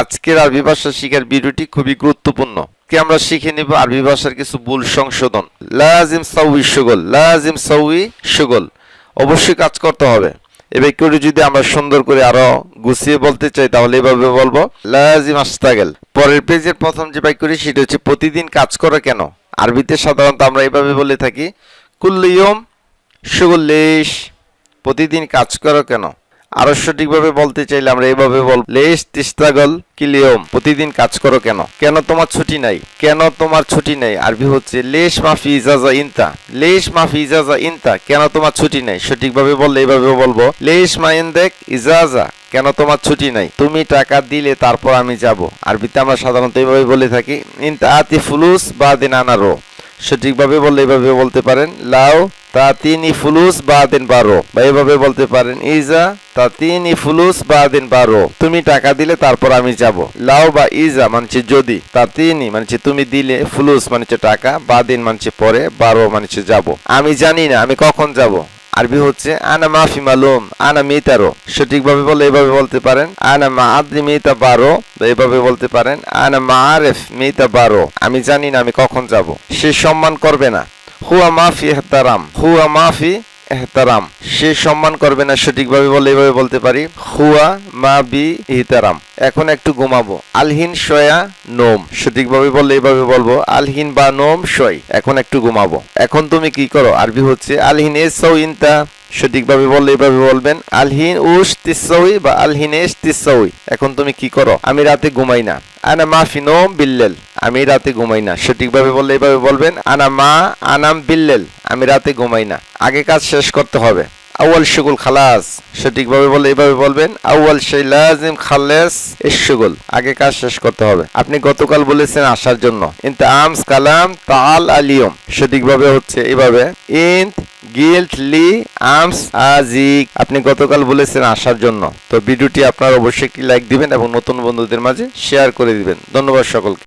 আজকের আরবি ভাষা শিখার ভিডিওটি খুবই গুরুত্বপূর্ণ। কি আমরা শিখে নিব আরবি ভাষার কিছু ভুল সংশোধন? লাজিম সাউই সুগল, লাজিম সাউই সুগল। অবশ্যই কাজ করতে হবে। এ বাক্যটি যদি আমরা সুন্দর করে আরও গুছিয়ে বলতে চাই, তাহলে এভাবে বলব, লাজিম আস্তাগেল। পরের পেজের প্রথম যে বাক্যটি সেটা হচ্ছে প্রতিদিন কাজ করো কেন? আরবিতে সাধারণত আমরা এভাবে বলে থাকি কুল্লিয়ম সুগল্লেশ প্রতিদিন কাজ করো কেন? আরও সঠিকভাবে বলতে চাইলে আমরা এভাবে বল লেশ তিস্তাগল কিলিয়ম, প্রতিদিন কাজ করো কেন? কেন তোমার ছুটি নাই? কেন তোমার ছুটি নাই? আরবি হচ্ছে, লেশ মাফি ইজাজা ইনতা, লেশ মাফি ইজাজা ইনতা, কেন তোমার ছুটি নাই? সঠিকভাবে বললে এভাবে বলব, লেশ মা ইনদেক ইজাজা, কেন তোমার ছুটি নাই? তুমি টাকা দিলে তারপর আমি যাব। আরবিতে আমরা সাধারণত এভাবে বলে থাকি ইনতা আতি ফুলুস বা দিন আনারো। সঠিকভাবে বললে এভাবে বলতে পারেন। লাও তা তিনি ফুলুস বা দেন বারো। বা এভাবে বলতে পারেন, ইজা তা তিনি ফুলুস বা দেন বারো। তুমি টাকা দিলে তারপর আমি যাব। লাও বা ইজা মানছে যদি তা তিনি মানছে তুমি দিলে, ফুলুস মানছে টাকা বা দিন মানছে পরে, বারো মানছে যাব। আমি জানি না, আমি কখন যাব। আরবি হচ্ছে, আনা মাফি মালুম, আনা মিতারো। সঠিকভাবে বলে এভাবে বলতে পারেন, আনা মা আদি মিতা বারো এভাবে বলতে পারেন, আনা মা আরেফ মিতা বারো আমি জানি না আমি কখন যাব। সে সম্মান করবে না। হুয়া মাফি হতারাম হুয়া মাফি এহতারাম। সে সম্মান করবে না, সঠিকভাবে বলে এভাবে বলতে পারি। হুয়া মা বি ইহতারাম এখন একটু ঘুমাবো। আলহিন শয়া নোম। সঠিকভাবে বললে এইভাবে বলব। আলহিন বা নোম শয়। এখন একটু ঘুমাবো। এখন তুমি কি করো? আরবি হচ্ছে আলহিন সৌ ইনতা সঠিকভাবে বললে এইভাবে বলবেন, আলহিন উস তিসৌই বা আলহিন এস এখন তুমি কি করো? আমি রাতে ঘুমাই না। আনা মাফি নোম বিল্লেল। আমি রাতে ঘুমাই না। সঠিকভাবে বললে এইভাবে বলবেন, আনা মা আনাম বিল্লেল। আমি রাতে ঘুমাই না। আগে কাজ শেষ করতে হবে। আউয়াল শুগুল খালাস। সঠিকভাবে বলে এইভাবে বলবেন, আউয়াল সেই লাজিম খালেস ইশুগুল আগে কাজ শেষ করতে হবে। আপনি গতকাল বলেছেন আসার জন্য। ইন্ত আমস কালাম তাল আলিয়ম। সঠিকভাবে হচ্ছে এভাবে, ইন্ত গিল্ট লি আমস আজিক আপনি গতকাল বলেছেন আসার জন্য। তো ভিডিওটি আপনার অবশ্যই একটি লাইক দিবেন এবং নতুন বন্ধুদের মাঝে শেয়ার করে দিবেন। ধন্যবাদ সকলকে।